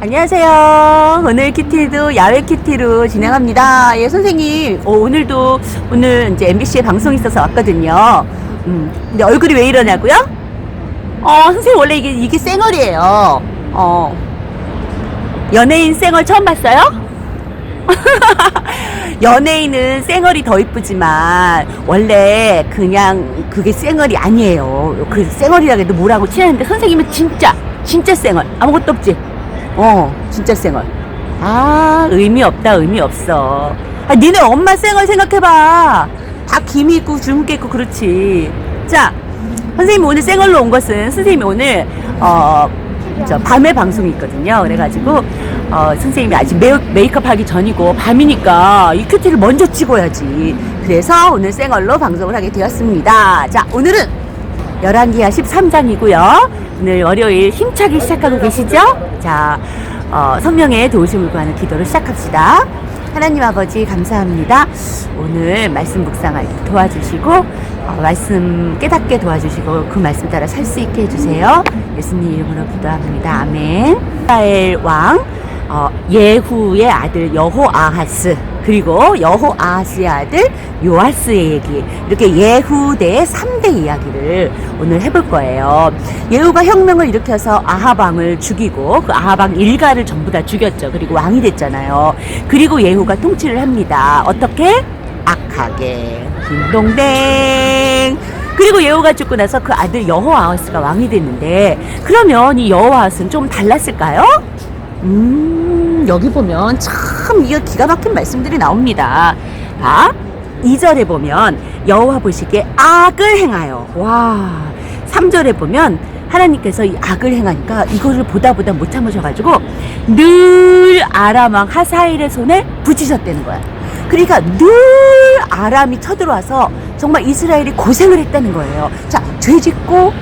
안녕하세요. 오늘 키티도 야외 키티로 진행합니다. 예, 선생님, 어, 오늘도 오늘 이제 MBC에 방송 있어서 왔거든요. 음, 근데 얼굴이 왜 이러냐고요? 어, 선생님 원래 이게 이게 쌩얼이에요. 어, 연예인 쌩얼 처음 봤어요? 연예인은 쌩얼이 더 이쁘지만 원래 그냥 그게 쌩얼이 아니에요. 그 쌩얼이라 해도 뭐라고 치는데 선생님은 진짜 진짜 쌩얼 아무것도 없지. 어 진짜 쌩얼. 아 의미 없다 의미 없어. 아 니네 엄마 쌩얼 생각해봐. 다 김이 있고 주름깨 있고 그렇지. 자 선생님 오늘 쌩얼로 온 것은 선생님이 오늘 어. 저 밤에 방송이 있거든요. 그래가지고 어, 선생님이 아직 메, 메이크업 하기 전이고 밤이니까 이 큐티를 먼저 찍어야지. 그래서 오늘 쌩얼로 방송을 하게 되었습니다. 자 오늘은 열왕기하 13장이고요. 오늘 월요일 힘차게 시작하고 계시죠? 자 어, 성령의 도우심을 구하는 기도를 시작합시다. 하나님 아버지 감사합니다. 오늘 말씀 묵상할 때 도와주시고 어, 말씀 깨닫게 도와주시고 그 말씀 따라 살 수 있게 해주세요. 예수님 이름으로 기도합니다. 아멘. 이스라엘 왕 어, 예후의 아들 여호아하스 그리고 여호아하스의 아들 요아스의 얘기 이렇게 예후대의 3대 이야기를 오늘 해볼 거예요. 예후가 혁명을 일으켜서 아하방을 죽이고 그 아하방 일가를 전부 다 죽였죠. 그리고 왕이 됐잖아요. 그리고 예후가 통치를 합니다. 어떻게? 악하게 딩동댕 그리고 예후가 죽고 나서 그 아들 여호아하스가 왕이 됐는데 그러면 이 여호아하스는 좀 달랐을까요? 음, 여기 보면 참 이거 기가 막힌 말씀들이 나옵니다. 봐. 2절에 보면 여호와 보시기에 악을 행하여. 와. 3절에 보면 하나님께서 이 악을 행하니까 이거를 보다 보다 못 참으셔가지고 늘 아람왕 하사일의 손에 붙이셨다는 거야. 그러니까 늘 아람이 쳐들어와서 정말 이스라엘이 고생을 했다는 거예요. 자, 죄 짓고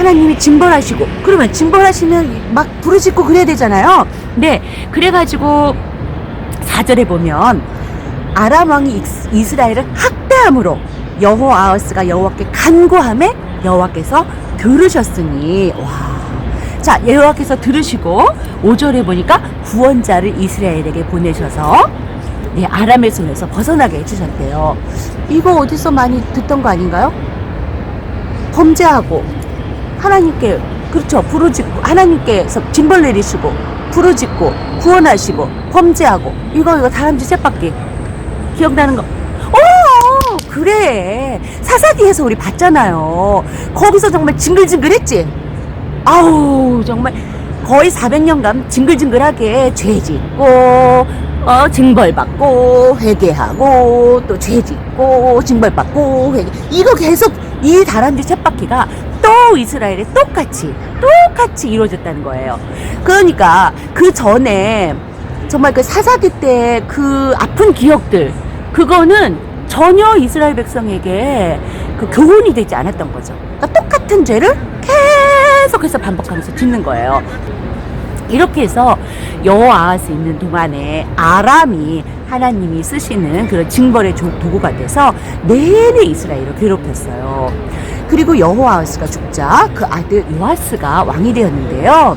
하나님이 징벌하시고 그러면 징벌하시면 막 부르짖고 그래야 되잖아요. 네, 그래가지고 4절에 보면 아람 왕이 이스- 이스라엘을 학대함으로 여호아하스가 여호와께 간구함에 여호와께서 들으셨으니 와. 자, 여호와께서 들으시고 5절에 보니까 구원자를 이스라엘에게 보내셔서 네, 아람의 손에서 벗어나게 해주셨대요. 이거 어디서 많이 듣던 거 아닌가요? 범죄하고 하나님께 그렇죠. 부르짖고 하나님께서 징벌 내리시고 부르짖고 구원하시고 범죄하고 이거 이거 다람쥐 쳇바퀴. 기억나는 거? 어 그래. 사사기에서 우리 봤잖아요. 거기서 정말 징글징글했지? 아우 정말. 거의 400년간 징글징글하게 죄 짓고 어 징벌받고 회개하고 또 죄 짓고 징벌받고 회개. 이거 계속 이 다람쥐 쳇바퀴가 또 이스라엘에 똑같이 똑같이 이루어졌다는 거예요. 그러니까 그 전에 정말 그 사사기 때 그 아픈 기억들 그거는 전혀 이스라엘 백성에게 그 교훈이 되지 않았던 거죠. 그러니까 똑같은 죄를 계속해서 반복하면서 짓는 거예요. 이렇게 해서 여호아하스 있는 동안에 아람이 하나님이 쓰시는 그런 징벌의 조- 도구가 돼서 내내 이스라엘을 괴롭혔어요. 그리고 여호아하스가 죽자 그 아들 요아스가 왕이 되었는데요.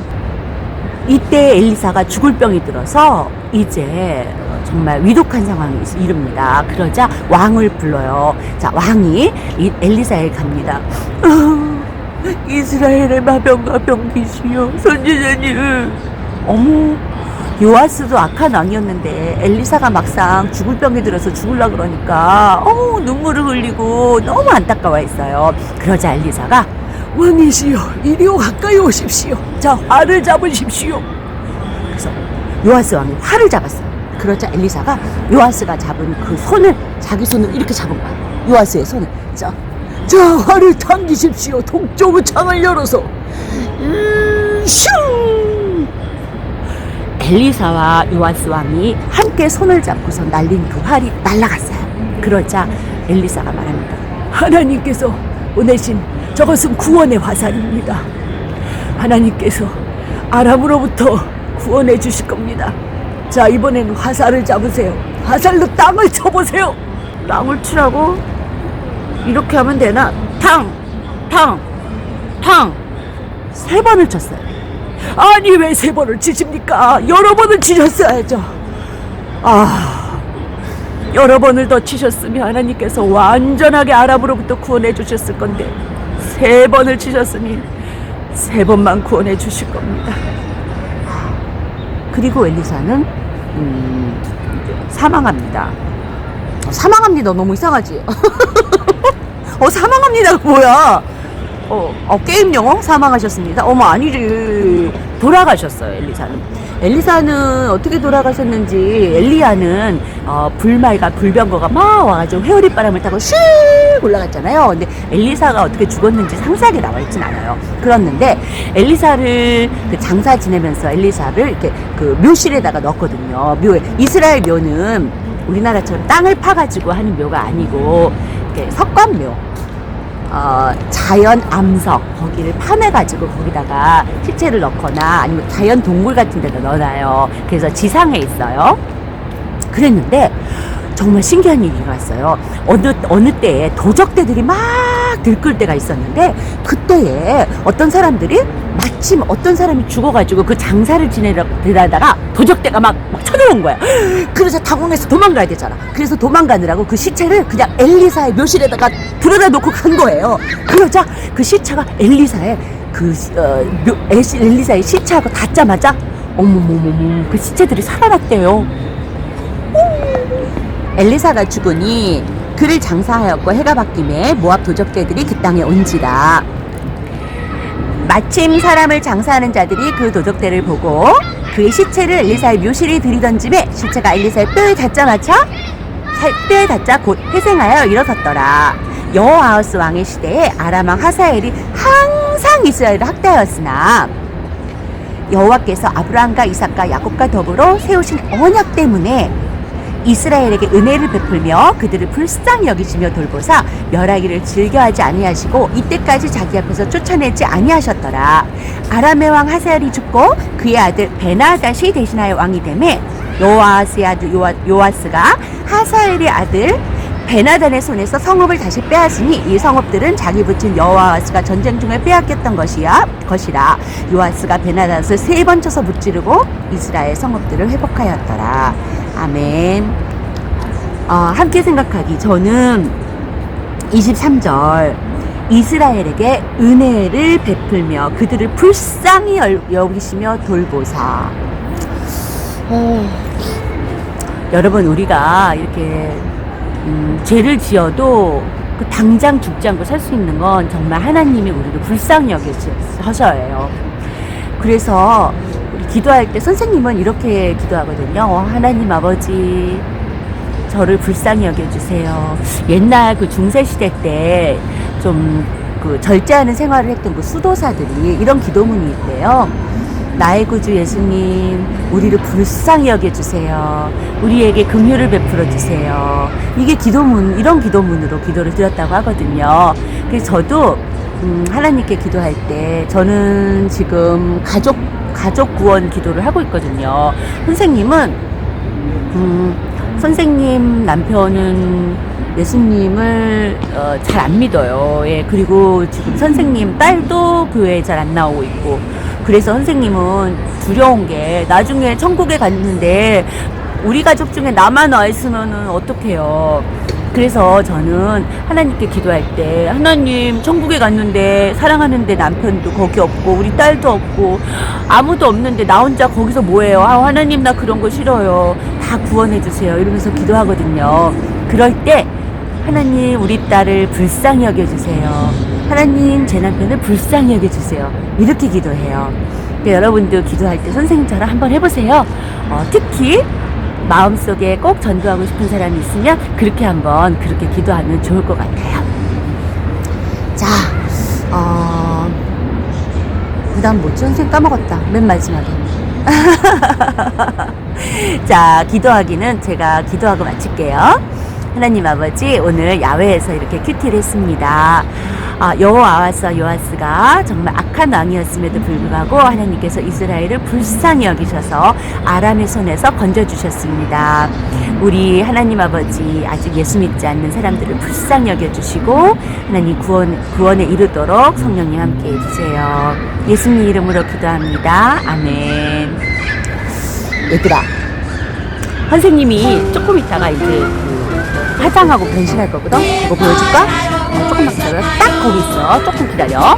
이때 엘리사가 죽을 병이 들어서 이제 정말 위독한 상황이 이릅니다. 그러자 왕을 불러요. 자, 왕이 이 엘리사에 갑니다. 이스라엘의 마병과 병기시여 선지자님 어머 요아스도 악한 왕이었는데 엘리사가 막상 죽을 병에 들어서 죽을라 그러니까 어우 눈물을 흘리고 너무 안타까워했어요. 그러자 엘리사가 왕이시여 이리오 가까이 오십시오. 자 화를 잡으십시오. 그래서 요아스 왕이 활을 잡았어요. 그러자 엘리사가 요아스가 잡은 그 손을 자기 손을 이렇게 잡은 거야. 요아스의 손을 자, 자 활을 당기십시오. 동쪽의 창을 열어서. 음, 슝 엘리사와 요아스 왕이 함께 손을 잡고서 날린 그 활이 날아갔어요. 그러자 엘리사가 말합니다. 하나님께서 보내신 저것은 구원의 화살입니다. 하나님께서 아람으로부터 구원해 주실 겁니다. 자, 이번에는 화살을 잡으세요. 화살로 땅을 쳐보세요. 땅을 치라고? 이렇게 하면 되나? 탕! 탕! 탕! 세 번을 쳤어요. 아니 왜 세 번을 치십니까? 여러 번을 치셨어야죠. 아, 여러 번을 더 치셨으면 하나님께서 완전하게 아람으로부터 구원해 주셨을 건데 세 번을 치셨으니 세 번만 구원해 주실 겁니다. 그리고 엘리사는 음, 사망합니다. 어, 사망합니다. 너무 이상하지? 어 사망합니다가 뭐야? 어, 어, 게임 영어 사망하셨습니다. 어머 아니지 돌아가셨어요 엘리사는. 엘리사는 어떻게 돌아가셨는지 엘리야는 어, 불말과 불병거가 막 와가지고 회오리 바람을 타고 슉 올라갔잖아요. 근데 엘리사가 어떻게 죽었는지 상세하게 나와 있진 않아요. 그렇는데 엘리사를 그 장사 지내면서 엘리사를 이렇게 그 묘실에다가 넣었거든요. 묘에 이스라엘 묘는 우리나라처럼 땅을 파가지고 하는 묘가 아니고 이렇게 석관묘. 어, 자연 암석 거기를 파내가지고 거기다가 시체를 넣거나 아니면 자연 동굴 같은 데다 넣어놔요. 그래서 지상에 있어요. 그랬는데 정말 신기한 얘기가 왔어요. 어느 어느 때에 도적대들이 막 들끓 때가 있었는데 그때에 어떤 사람들이 마침 어떤 사람이 죽어가지고 그 장사를 지내다가 도적대가 막, 막 쳐들어온 거야. 그래서 당황해서 도망가야 되잖아. 그래서 도망가느라고 그 시체를 그냥 엘리사의 묘실에다가 들여다 놓고 간 거예요. 그러자 그 시체가 엘리사의 그 어, 묘, 엘리사의 시체하고 닿자마자 어머머머머 그 시체들이 살아났대요. 엘리사가 죽으니 그를 장사하였고 해가 바뀜에 모압 도적대들이 그 땅에 온지라. 마침 사람을 장사하는 자들이 그 도적대를 보고 그의 시체를 엘리사의 묘실에 들이던짐에 시체가 엘리사의 뼈에 닿자마자 살- 뼈에 닿자 곧 회생하여 일어섰더라. 여호아하스 왕의 시대에 아람 왕 하사엘이 항상 이스라엘을 학대하였으나 여호와께서 아브라함과 이삭과 야곱과 더불어 세우신 언약 때문에 이스라엘에게 은혜를 베풀며 그들을 불쌍히 여기시며 돌보사 멸하기를 즐겨하지 아니하시고 이때까지 자기 앞에서 쫓아내지 아니하셨더라. 아람의 왕 하사엘이 죽고 그의 아들 베나다시 대신하여 왕이 되매 요아스의 아들 요아, 요아스가 하사엘의 아들 베나단의 손에서 성읍을 다시 빼앗으니 이 성읍들은 자기 붙인 여호와스가 전쟁 중에 빼앗겼던 것이야 것이라 요아스가 베나단을 세 번 쳐서 무찌르고 이스라엘 성읍들을 회복하였더라 아멘. 어, 함께 생각하기. 저는 23절. 이스라엘에게 은혜를 베풀며 그들을 불쌍히 여- 여기시며 돌보사. 어, 여러분 우리가 이렇게 음, 죄를 지어도 그 당장 죽지 않고 살 수 있는 건 정말 하나님이 우리를 불쌍히 여기셔서예요. 그래서 기도할 때 선생님은 이렇게 기도하거든요. 어, 하나님 아버지 저를 불쌍히 여겨주세요. 옛날 그 중세시대 때좀 그 절제하는 생활을 했던 그 수도사들이 이런 기도문이 있대요. 나의 구주 예수님, 우리를 불쌍히 여겨주세요. 우리에게 긍휼을 베풀어 주세요. 이게 기도문, 이런 기도문으로 기도를 드렸다고 하거든요. 그래서 저도 음, 하나님께 기도할 때 저는 지금 가족 가족 구원 기도를 하고 있거든요. 선생님은 음, 선생님 남편은 예수님을 어, 잘 안 믿어요. 예, 그리고 지금 선생님 딸도 교회에 잘 안 나오고 있고. 그래서 선생님은 두려운 게 나중에 천국에 갔는데 우리 가족 중에 나만 와 있으면은 어떡해요. 그래서 저는 하나님께 기도할 때 하나님 천국에 갔는데 사랑하는데 남편도 거기 없고 우리 딸도 없고 아무도 없는데 나 혼자 거기서 뭐해요? 아 하나님 나 그런 거 싫어요. 다 구원해 주세요. 이러면서 기도하거든요. 그럴 때 하나님 우리 딸을 불쌍히 여겨 주세요. 하나님 제 남편을 불쌍히 여겨 주세요. 이렇게 기도해요. 그러니까 여러분도 기도할 때 선생님처럼 한번 해보세요. 어, 특히 마음속에 꼭 전도하고 싶은 사람이 있으면 그렇게 한번 그렇게 기도하면 좋을 것 같아요. 자, 어, 그 다음 뭐지? 선생님 까먹었다. 맨 마지막에. 자, 기도하기는 제가 기도하고 마칠게요. 하나님 아버지, 오늘 야외에서 이렇게 큐티를 했습니다. 아, 여호와서 요아스가 정말 악한 왕이었음에도 불구하고 하나님께서 이스라엘을 불쌍히 여기셔서 아람의 손에서 건져주셨습니다. 우리 하나님 아버지 아직 예수 믿지 않는 사람들을 불쌍히 여겨주시고 하나님 구원, 구원에 이르도록 성령님 함께 해주세요. 예수님 이름으로 기도합니다. 아멘. 얘들아, 선생님이 조금 있다가 이제 그 화장하고 변신할 거거든? 이거 보여줄까? 어, 조금만 기다려. 딱 거기 있어. 조금 기다려.